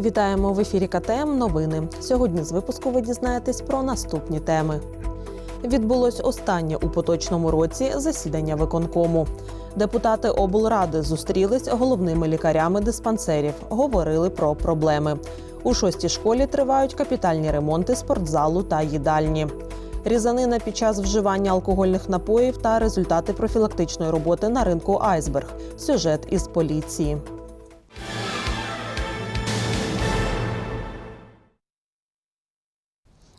Вітаємо в ефірі КТМ Новини. Сьогодні з випуску ви дізнаєтесь про наступні теми. Відбулось останнє у поточному році засідання виконкому. Депутати облради зустрілись головними лікарями диспансерів, говорили про проблеми. У шостій школі тривають капітальні ремонти спортзалу та їдальні. Різанина під час вживання алкогольних напоїв та результати профілактичної роботи на ринку Айсберг. Сюжет із поліції. –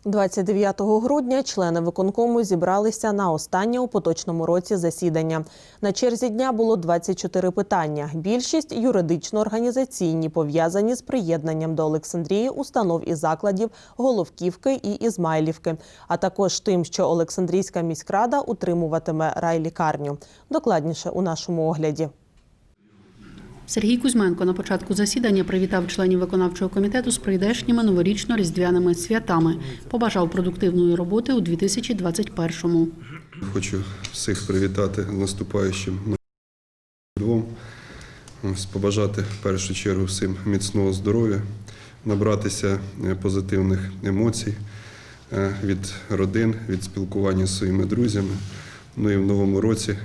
29 грудня члени виконкому зібралися на останнє у поточному році засідання. На черзі дня було 24 питання. Більшість юридично-організаційні, пов'язані з приєднанням до Олександрії установ і закладів Головківки і Ізмайлівки, а також тим, що Олександрійська міськрада утримуватиме райлікарню. Докладніше у нашому огляді. Сергій Кузьменко на початку засідання привітав членів виконавчого комітету з прийдешніми новорічно-різдвяними святами. Побажав продуктивної роботи у 2021-му. Хочу всіх привітати наступаючим. Ось Побажати в першу чергу всім міцного здоров'я, набратися е, позитивних емоцій е, від родин, від спілкування з своїми друзями. Ну і в новому році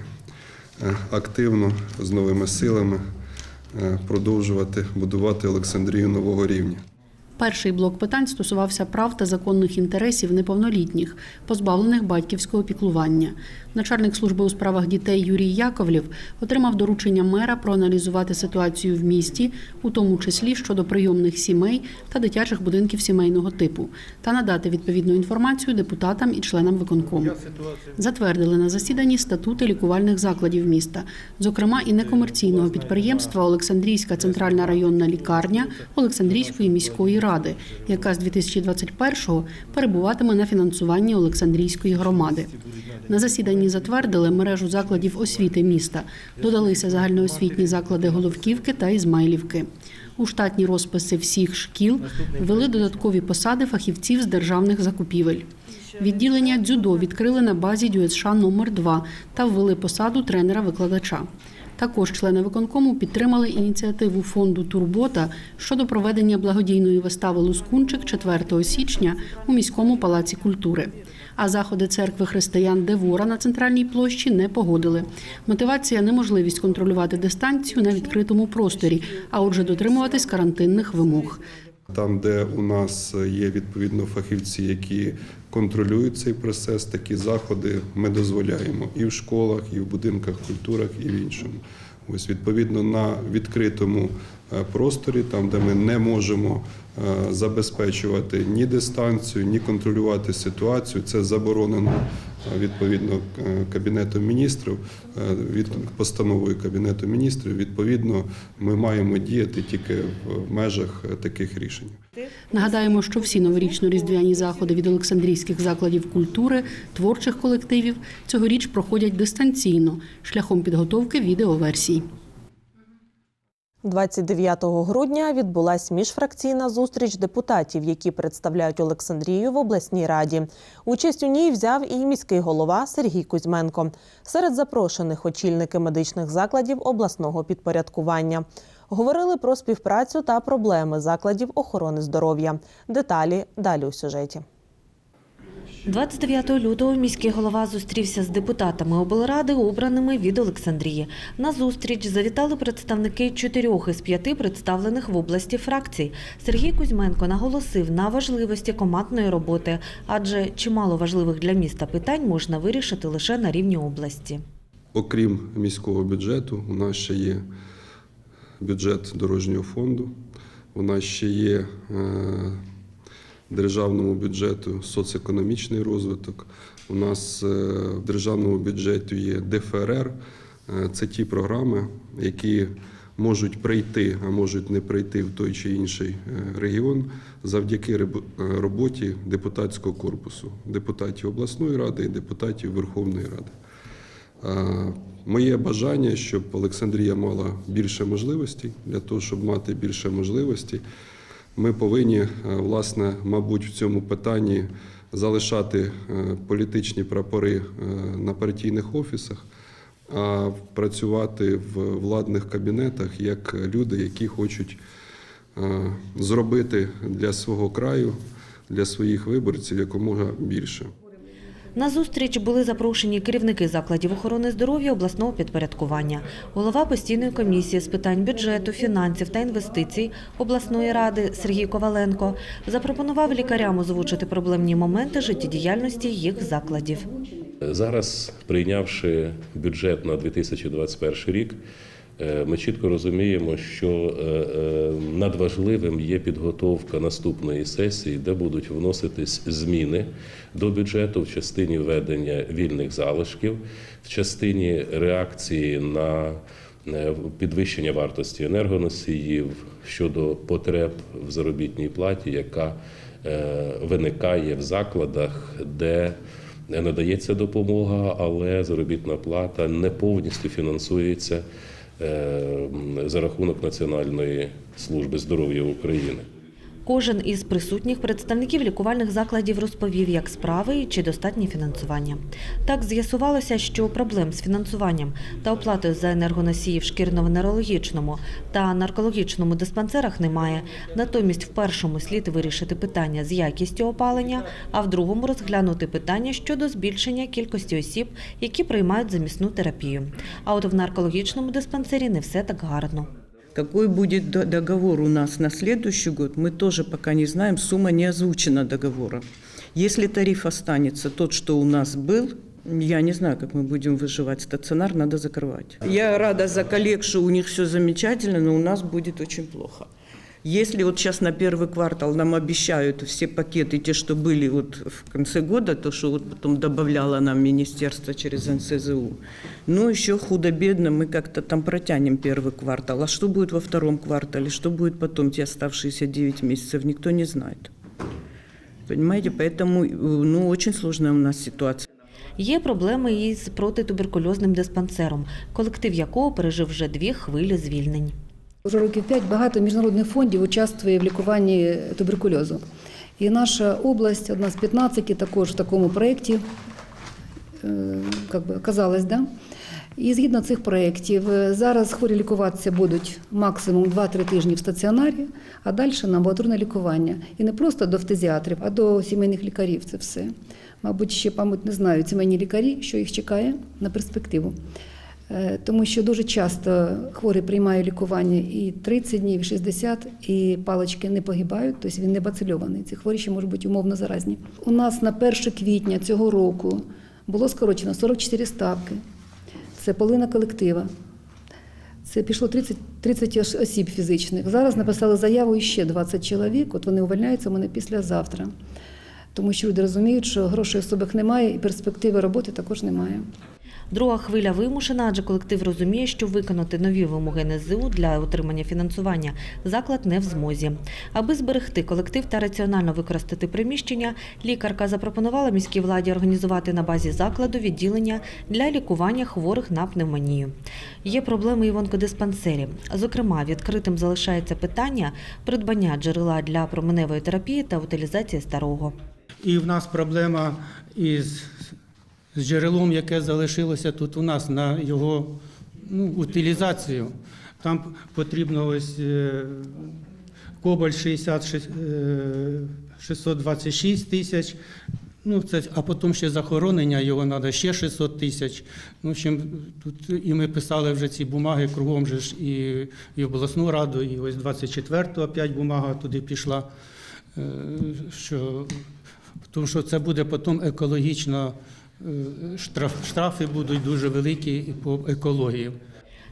е, активно з новими силами продовжувати будувати Олександрію нового рівня. Перший блок питань стосувався прав та законних інтересів неповнолітніх, позбавлених батьківського піклування. Начальник служби у справах дітей Юрій Яковлів отримав доручення мера проаналізувати ситуацію в місті, у тому числі щодо прийомних сімей та дитячих будинків сімейного типу, та надати відповідну інформацію депутатам і членам виконкому. Затвердили на засіданні статути лікувальних закладів міста, зокрема і некомерційного підприємства Олександрійська центральна районна лікарня Олександрійської міської ради, яка з 2021-го перебуватиме на фінансуванні Олександрійської громади. На засіданні затвердили мережу закладів освіти міста. Додалися загальноосвітні заклади Головківки та Ізмайлівки. У штатні розписи всіх шкіл ввели додаткові посади фахівців з державних закупівель. Відділення дзюдо відкрили на базі ДЮСШ номер 2 та ввели посаду тренера-викладача. Також члени виконкому підтримали ініціативу фонду Турбота щодо проведення благодійної вистави Лускунчик 4 січня у міському палаці культури. А заходи церкви християн Девора на центральній площі не погодили. Мотивація неможливість контролювати дистанцію на відкритому просторі, а отже, дотримуватись карантинних вимог. Там, де у нас є відповідно фахівці, які контролюють цей процес, такі заходи ми дозволяємо і в школах, і в будинках культурах, і в іншому. Ось відповідно на відкритому е, просторі, там де ми не можемо е, забезпечувати ні дистанцію, ні контролювати ситуацію. Це заборонено відповідно Кабінету міністрів, е, від постановою кабінету міністрів. Відповідно, ми маємо діяти тільки в межах е, таких рішень. Нагадаємо, що всі новорічно-різдвяні заходи від Олександрійських закладів культури, творчих колективів цьогоріч проходять дистанційно шляхом підготовки відеоверсій. 29 грудня відбулась міжфракційна зустріч депутатів, які представляють Олександрію в обласній раді. Участь у ній взяв і міський голова Сергій Кузьменко. Серед запрошених очільники медичних закладів обласного підпорядкування. Говорили про співпрацю та проблеми закладів охорони здоров'я. Деталі далі у сюжеті. 29 лютого міський голова зустрівся з депутатами облради, обраними від Олександрії. На зустріч завітали представники чотирьох із п'яти представлених в області фракцій. Сергій Кузьменко наголосив на важливості командної роботи, адже чимало важливих для міста питань можна вирішити лише на рівні області. Окрім міського бюджету, у нас ще є бюджет дорожнього фонду, у нас ще є е, державному бюджету соціоекономічний розвиток. У нас е, в державному бюджеті є ДФРР. Е, Це ті програми, які можуть прийти, а можуть не прийти в той чи інший е, регіон завдяки роботі депутатського корпусу, депутатів обласної ради і депутатів Верховної Ради. Моє бажання, щоб Олександрія мала більше можливостей. Для того, щоб мати більше можливостей, ми повинні, е, власне, мабуть, в цьому питанні залишати е, політичні прапори е, на партійних офісах, а працювати в владних кабінетах як люди, які хочуть зробити для свого краю, для своїх виборців якомога більше. На зустріч були запрошені керівники закладів охорони здоров'я обласного підпорядкування, голова постійної комісії з питань бюджету, фінансів та інвестицій обласної ради Сергій Коваленко запропонував лікарям озвучити проблемні моменти життєдіяльності їх закладів. Зараз, прийнявши бюджет на 2021 рік, ми чітко розуміємо, що е, е, надважливим є підготовка наступної сесії, де будуть вноситись зміни до бюджету в частині введення вільних залишків, в частині реакції на е, підвищення вартості енергоносіїв щодо потреб в заробітній платі, яка е, виникає в закладах, де надається допомога, але заробітна плата не повністю фінансується е, за рахунок Національної служби здоров'я України. Кожен із присутніх представників лікувальних закладів розповів, як справи чи достатнє фінансування. Так з'ясувалося, що проблем з фінансуванням та оплатою за енергоносії в шкірно-венерологічному та наркологічному диспансерах немає. Натомість в першому слід вирішити питання з якістю опалення, а в другому розглянути питання щодо збільшення кількості осіб, які приймають замісну терапію. А от в наркологічному диспансері не все так гарно. Какой будет до- договор у нас на следующий год, мы тоже пока не знаем, сумма не озвучена договора. Если тариф останется тот, что у нас был, я не знаю, как мы будем выживать. Стационар надо закрывать. Я рада за коллег, что у них все замечательно, но у нас будет очень плохо. Если вот сейчас на первый квартал нам обещают все пакеты, те, что были вот в конце года, то, что вот потом добавляло нам министерство через НСЗУ, ну, еще худо-бедно мы как-то там протянем первый квартал. А что будет во втором квартале, что будет потом, те оставшиеся 9 месяцев, никто не знает. Понимаете, поэтому, э, ну, очень сложная у нас ситуация. Є проблеми із протитуберкульозним диспансером, колектив якого пережив вже дві хвилі звільнень. Уже років п'ять багато міжнародних фондів участвує в лікуванні туберкульозу. І наша область, одна з 15, також в такому проєкті е, як би, оказалась. Да? І згідно цих проєктів, е, зараз хворі лікуватися будуть максимум 2-3 тижні в стаціонарі, а далі на амбулаторне лікування. І не просто до фтизіатрів, а до сімейних лікарів це все. Мабуть, ще мабуть, не знають сімейні лікарі, що їх чекає на перспективу. Е, Тому що дуже часто хворий приймає лікування і 30 днів, і 60, і палички не погибають, тобто він не бацильований. Ці хворі ще можуть бути умовно заразні. У нас на 1 квітня цього року було скорочено 44 ставки. Це половина колектива. Це пішло 30, 30 осіб фізичних. Зараз написали заяву іще 20 чоловік. От вони увольняються у мене післязавтра. Тому що люди розуміють, що грошей особих немає і перспективи роботи також немає. Друга хвиля вимушена, адже колектив розуміє, що виконати нові вимоги НСЗУ для отримання фінансування заклад не в змозі. Аби зберегти колектив та раціонально використати приміщення, лікарка запропонувала міській владі організувати на базі закладу відділення для лікування хворих на пневмонію. Є проблеми і в онкодиспансері. Зокрема, відкритим залишається питання придбання джерела для променевої терапії та утилізації старого. І в нас проблема із з джерелом, яке залишилося тут у нас на його ну, утилізацію. Там потрібно ось е, кобальт 60, е, 626 тисяч. Ну, це, а потім ще захоронення його треба ще 600 тисяч. Ну, общем, тут і ми писали вже ці бумаги кругом же ж і, і обласну раду, і ось 24-го опять бумага туди пішла. е, Що, тому що це буде потім екологічно, штраф, штрафи будуть дуже великі і по екології.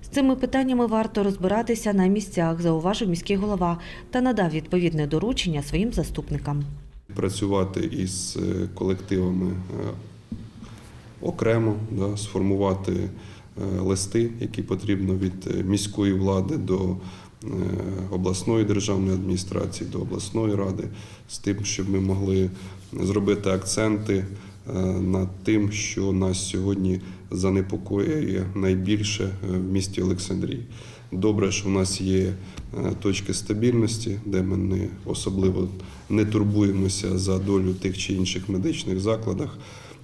З цими питаннями варто розбиратися на місцях, зауважив міський голова та надав відповідне доручення своїм заступникам. Працювати із е, колективами е, окремо, да, сформувати е, листи, які потрібно від е, міської влади до е, обласної державної адміністрації, до обласної ради, з тим, щоб ми могли зробити акценти е, над тим, що нас сьогодні занепокоює найбільше е, в місті Олександрії. Добре, що в нас є е, точки стабільності, де ми не особливо не турбуємося за долю тих чи інших медичних закладах,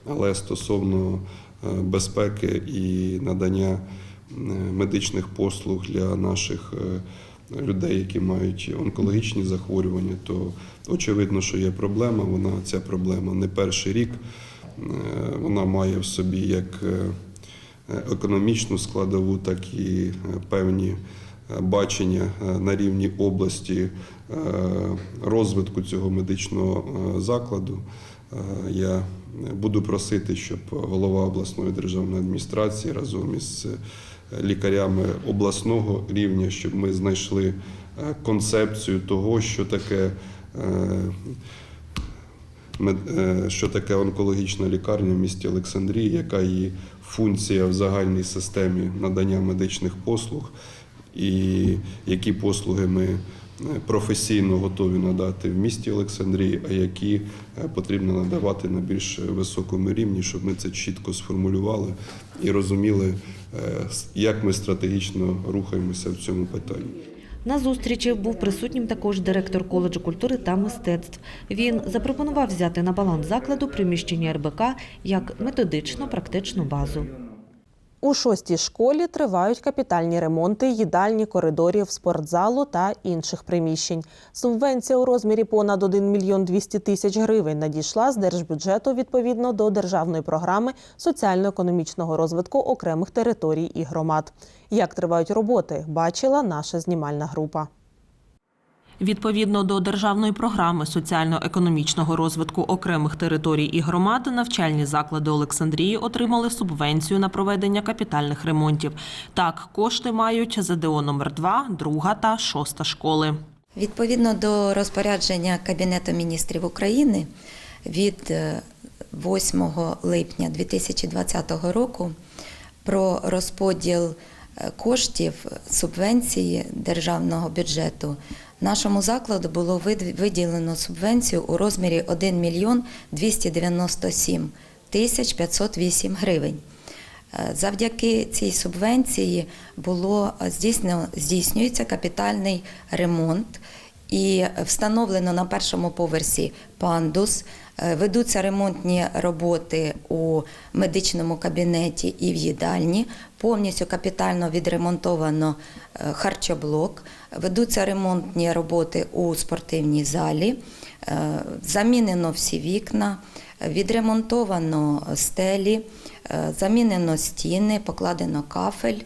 але стосовно е, безпеки і надання е, медичних послуг для наших е, людей, які мають онкологічні захворювання, то очевидно, що є проблема. Вона ця проблема не перший рік. Е, Вона має в собі як е, економічну складову, так і е, певні бачення на рівні області розвитку цього медичного закладу. Я буду просити, щоб голова обласної державної адміністрації разом із лікарями обласного рівня, щоб ми знайшли е, концепцію того, що таке. е, е, що таке онкологічна лікарня в місті Олександрії, яка її функція в загальній системі надання медичних послуг, і які послуги ми професійно готові надати в місті Олександрії, а які е, потрібно надавати на більш високому рівні, щоб ми це чітко сформулювали і розуміли, е, як ми стратегічно рухаємося в цьому питанні. На зустрічі був присутнім також директор коледжу культури та мистецтв. Він запропонував взяти на баланс закладу приміщення РБК як методично-практичну базу. У шостій школі тривають капітальні ремонти їдальні, коридорів, спортзалу та інших приміщень. Субвенція у розмірі понад 1 мільйон 200 тисяч гривень надійшла з держбюджету відповідно до державної програми соціально-економічного розвитку окремих територій і громад. Як тривають роботи, бачила наша знімальна група. Відповідно до державної програми соціально-економічного розвитку окремих територій і громад, навчальні заклади Олександрії отримали субвенцію на проведення капітальних ремонтів. Так, кошти мають ЗДО номер 2 друга та шоста школи. Відповідно до розпорядження Кабінету міністрів України від е, 8 липня 2020 року про розподіл е, коштів субвенції державного бюджету нашому закладу було виділено субвенцію у розмірі 1 мільйон 297 тисяч 508 гривень. Е, Завдяки цій субвенції було здійснено здійснюється капітальний ремонт і встановлено на першому поверсі пандус. Е, Ведуться ремонтні роботи у медичному кабінеті і в їдальні. Повністю капітально відремонтовано е, харчоблок. Ведуться ремонтні роботи у спортивній залі. Е, Замінено всі вікна, відремонтовано стелі, е, замінено стіни, покладено кафель,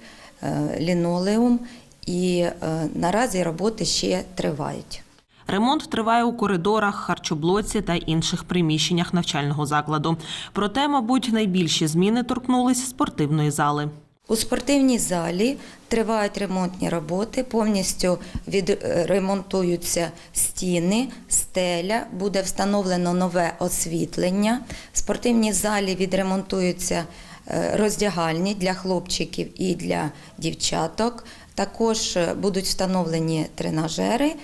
лінолеум. І наразі роботи ще тривають. Ремонт триває у коридорах, харчоблоці та інших приміщеннях навчального закладу. Проте, мабуть, найбільші зміни торкнулись спортивної зали. У спортивній залі тривають ремонтні роботи, повністю відремонтуються стіни, стеля, буде встановлено нове освітлення. В спортивній залі відремонтуються е, роздягальні для хлопчиків і для дівчаток. Також е, будуть встановлені тренажери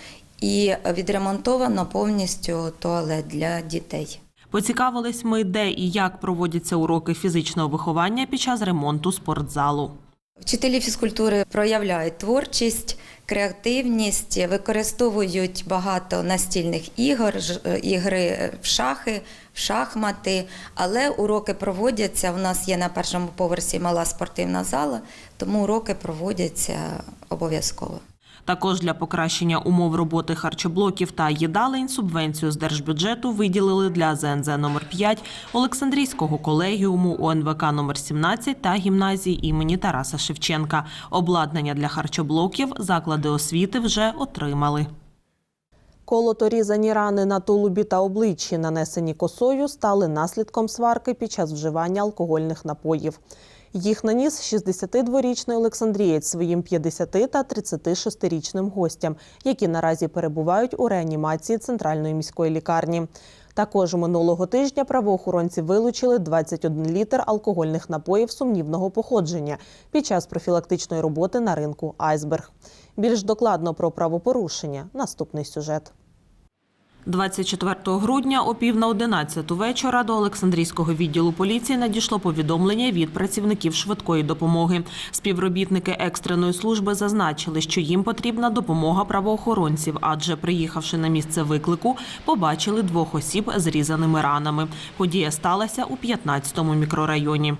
і відремонтовано повністю туалет для дітей. Поцікавились ми, де і як проводяться уроки фізичного виховання під час ремонту спортзалу. Вчителі фізкультури проявляють творчість, креативність, використовують багато настільних ігор, е, ігри в шахи, в шахмати. Але уроки проводяться. У нас є на першому поверсі мала спортивна зала, тому уроки проводяться обов'язково. Також для покращення умов роботи харчоблоків та їдалень субвенцію з держбюджету виділили для ЗНЗ номер 5 Олександрійського колегіуму, ОНВК номер 17 та гімназії імені Тараса Шевченка. Обладнання для харчоблоків заклади освіти вже отримали. Колото-різані рани на тулубі та обличчі, нанесені косою, стали наслідком сварки під час вживання алкогольних напоїв. Їх наніс 62-річний Олександрієць своїм 50 та 36-річним гостям, які наразі перебувають у реанімації центральної міської лікарні. Також минулого тижня правоохоронці вилучили 21 літр алкогольних напоїв сумнівного походження під час профілактичної роботи на ринку Айсберг. Більш докладно про правопорушення наступний сюжет. 24 грудня о пів на 11 вечора до Олександрійського відділу поліції надійшло повідомлення від працівників швидкої допомоги. Співробітники екстреної служби зазначили, що їм потрібна допомога правоохоронців, адже приїхавши на місце виклику, побачили двох осіб з різаними ранами. Подія сталася у 15-му мікрорайоні.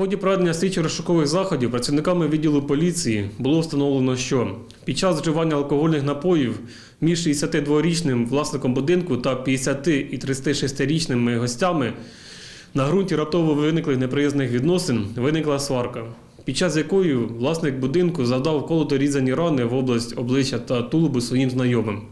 Ході проведення слідчо-розшукових заходів працівниками відділу поліції було встановлено, що під час вживання алкогольних напоїв між 62-річним власником будинку та 50 і 36-річними гостями на ґрунті раптово виниклих неприязних відносин виникла сварка, під час якої власник будинку завдав колото різані рани в область обличчя та тулубу своїм знайомим.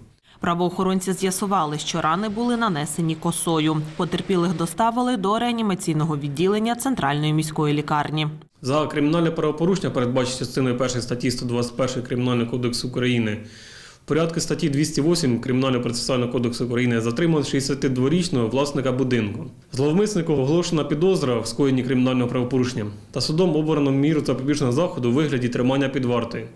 Правоохоронці з'ясували, що рани були нанесені косою. Потерпілих доставили до реанімаційного відділення центральної міської лікарні. За кримінальне правопорушення, передбачено частиною 1 статті 121 Кримінального кодексу України, в порядку статті 208 Кримінального процесуального кодексу України затримано 62-річного власника будинку. Зловмиснику оголошена підозра в скоєнні кримінального правопорушення та судом обрано міру запобіжного заходу у вигляді тримання під вартою.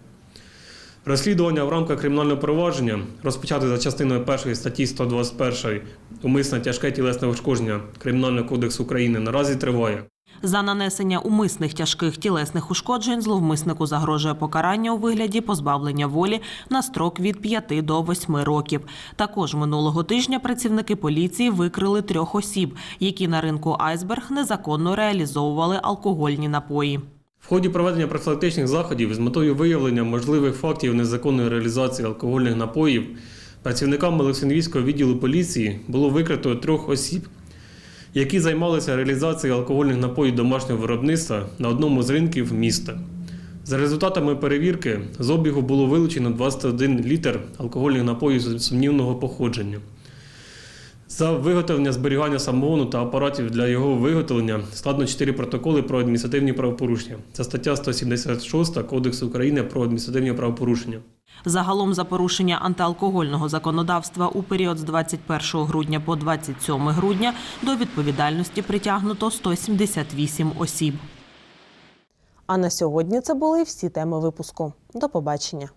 Розслідування в рамках кримінального провадження, розпочате за частиною 1 статті 121 умисне тяжке тілесне ушкодження Кримінального кодексу України наразі триває. За нанесення умисних тяжких тілесних ушкоджень зловмиснику загрожує покарання у вигляді позбавлення волі на строк від 5 до 8 років. Також минулого тижня працівники поліції викрили трьох осіб, які на ринку Айсберг незаконно реалізовували алкогольні напої. В ході проведення профілактичних заходів з метою виявлення можливих фактів незаконної реалізації алкогольних напоїв працівникам Олександрійського відділу поліції було викрито трьох осіб, які займалися реалізацією алкогольних напоїв домашнього виробництва на одному з ринків міста. За результатами перевірки з обігу було вилучено 21 літр алкогольних напоїв сумнівного походження. За виготовлення зберігання самогону та апаратів для його виготовлення складно 4 протоколи про адміністративні правопорушення. Це стаття 176 Кодексу України про адміністративні правопорушення. Загалом за порушення антиалкогольного законодавства у період з 21 грудня по 27 грудня до відповідальності притягнуто 178 осіб. А на сьогодні це були всі теми випуску. До побачення.